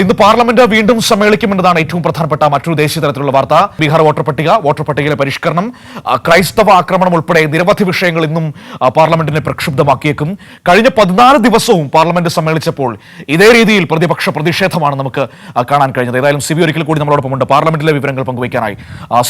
ഇന്ന് പാർലമെന്റ് വീണ്ടും സമ്മേളിക്കുമെന്നതാണ് ഏറ്റവും പ്രധാനപ്പെട്ട മറ്റൊരു ദേശീയ തലത്തിലുള്ള വാർത്ത. ബീഹാർ വോട്ടർ പട്ടിക വോട്ടർ പട്ടികയിലെ പരിഷ്കരണം ക്രൈസ്തവ ആക്രമണം ഉൾപ്പെടെ നിരവധി വിഷയങ്ങൾ ഇന്നും പാർലമെന്റിനെ പ്രക്ഷുബ്ധമാക്കിയേക്കും. കഴിഞ്ഞ പതിനാല് ദിവസവും പാർലമെന്റ് സമ്മേളിച്ചപ്പോൾ ഇതേ രീതിയിൽ പ്രതിപക്ഷ പ്രതിഷേധമാണ് നമുക്ക് കാണാൻ കഴിഞ്ഞത്. ഏതായാലും സിബി ഒരിക്കൽ കൂടി നമ്മളോടൊപ്പമുണ്ട് പാർലമെന്റിലെ വിവരങ്ങൾ പങ്കുവയ്ക്കാനായി.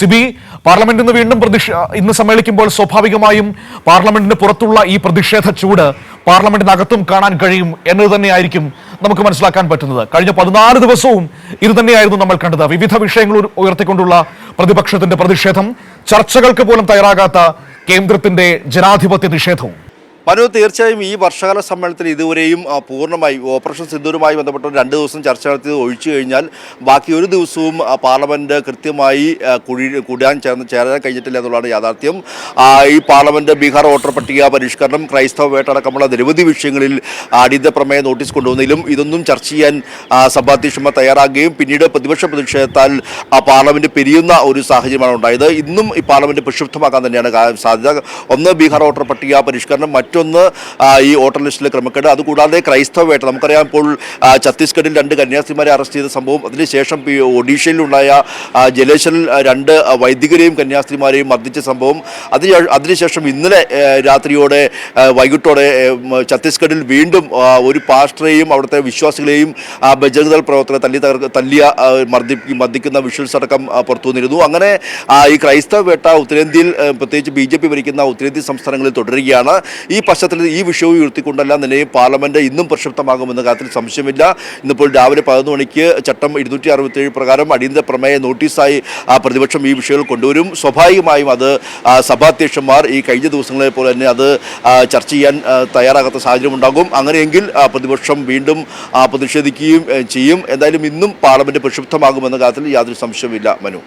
സിബി പാർലമെന്റ് ഇന്ന് വീണ്ടും പ്രതിഷ ഇന്ന് സമ്മേളിക്കുമ്പോൾ സ്വാഭാവികമായും പാർലമെന്റിന് പുറത്തുള്ള ഈ പ്രതിഷേധ ചൂട് പാർലമെന്റിനകത്തും കാണാൻ കഴിയും എന്നത് തന്നെയായിരിക്കും നമുക്ക് മനസ്സിലാക്കാൻ പറ്റുന്നത്. കഴിഞ്ഞ പതിനാല് ദിവസവും ഇത് തന്നെയായിരുന്നു നമ്മൾ കണ്ടത്. വിവിധ വിഷയങ്ങൾ ഉയർത്തിക്കൊണ്ടുള്ള പ്രതിപക്ഷത്തിന്റെ പ്രതിഷേധം ചർച്ചകൾക്ക് പോലും തയ്യാറാകാത്ത കേന്ദ്രത്തിന്റെ ജനാധിപത്യ നിഷേധവും. മനു തീർച്ചയായും ഈ വർഷകാല സമ്മേളനത്തിൽ ഇതുവരെയും പൂർണമായി ഓപ്പറേഷൻ സിന്ദൂരുമായി ബന്ധപ്പെട്ട് രണ്ട് ദിവസം ചർച്ച നടത്തിയത് ഒഴിച്ചു കഴിഞ്ഞാൽ ബാക്കി ഒരു ദിവസവും പാർലമെന്റ് കൃത്യമായി കുഴി കൂടാൻ ചേർന്ന് ചേരാൻ കഴിഞ്ഞിട്ടില്ല എന്നുള്ളതാണ് യാഥാർത്ഥ്യം. ഈ പാർലമെന്റ് ബീഹാർ വോട്ടർ പട്ടിക പരിഷ്കരണം ക്രൈസ്തവ വേട്ടടക്കമുള്ള നിരവധി വിഷയങ്ങളിൽ അടിയന്തര പ്രമേയ നോട്ടീസ് കൊണ്ടുവന്നതിലും ഇതൊന്നും ചർച്ച ചെയ്യാൻ സഭാധ്യക്ഷമ തയ്യാറാകുകയും പിന്നീട് പ്രതിപക്ഷ പ്രതിഷേധത്താൽ ആ പാർലമെന്റ് പിരിയുന്ന ഒരു സാഹചര്യമാണ് ഉണ്ടായത്. ഇന്നും ഈ പാർലമെന്റ് പ്രക്ഷുബ്ധമാക്കാൻ തന്നെയാണ് സാധ്യത. ഒന്ന് ബീഹാർ വോട്ടർ പട്ടിക പരിഷ്കരണം മറ്റൊന്ന് ഈ വോട്ടർ ലിസ്റ്റിലെ ക്രമക്കേട്. അതുകൂടാതെ ക്രൈസ്തവമായിട്ട് നമുക്കറിയാം ഇപ്പോൾ ഛത്തീസ്ഗഡിൽ രണ്ട് കന്യാസ്ത്രീമാരെ അറസ്റ്റ് ചെയ്ത സംഭവം. അതിനുശേഷം ഒഡീഷയിലുണ്ടായ ജലേശ്വരിൽ രണ്ട് വൈദികരെയും കന്യാസ്ത്രീമാരെയും മർദ്ദിച്ച സംഭവം. അതിന് അതിനുശേഷം ഇന്നലെ രാത്രിയോടെ വൈകിട്ടോടെ ഛത്തീസ്ഗഡിൽ വീണ്ടും ഒരു പാസ്റ്ററെയും അവിടുത്തെ വിശ്വാസികളെയും ആ, ബജരംഗദൾ പ്രവർത്തകരെ തല്ലി തകർ തല്ലിയ മർദ്ദി മർദ്ദിക്കുന്ന വിഷ്വൽസ് അടക്കം പുറത്തു വന്നിരുന്നു. അങ്ങനെ ഈ ക്രൈസ്തവ വേട്ട ഉത്തരേന്ത്യയിൽ പ്രത്യേകിച്ച് ബി ജെ പി ഭരിക്കുന്ന ഉത്തരേന്ത്യൻ സംസ്ഥാനങ്ങളിൽ തുടരുകയാണ്. ഈ പശ്ചാത്തലത്തിൽ ഈ വിഷയവും ഉയർത്തിക്കൊണ്ടല്ല നിലയിൽ പാർലമെന്റ് ഇന്നും പ്രക്ഷുബ്ധമാകുമെന്ന കാര്യത്തിൽ സംശയമില്ല. ഇന്നിപ്പോൾ രാവിലെ പതിനൊന്ന് മണിക്ക് ചട്ടം ഇരുന്നൂറ്റി അറുപത്തേഴ് പ്രകാരം അടിയന്തര പ്രമേയ നോട്ടീസായി ആ, പ്രതിപക്ഷം ഈ വിഷയങ്ങൾ കൊണ്ടുവരും. സ്വാഭാവികമായും അത് സഭാധ്യക്ഷന്മാർ ഈ കഴിഞ്ഞ ദിവസങ്ങളെ പോലെ തന്നെ അത് ചർച്ച ചെയ്യാൻ തയ്യാറാകാത്ത സാഹചര്യം ഉണ്ടാകും. അങ്ങനെയെങ്കിൽ പ്രതിപക്ഷം വീണ്ടും പ്രതിഷേധിക്കുകയും ചെയ്യും. എന്തായാലും ഇന്നും പാർലമെന്റ് പ്രക്ഷുബ്ധമാകുമെന്ന കാര്യത്തിൽ യാതൊരു സംശയമില്ല മനു.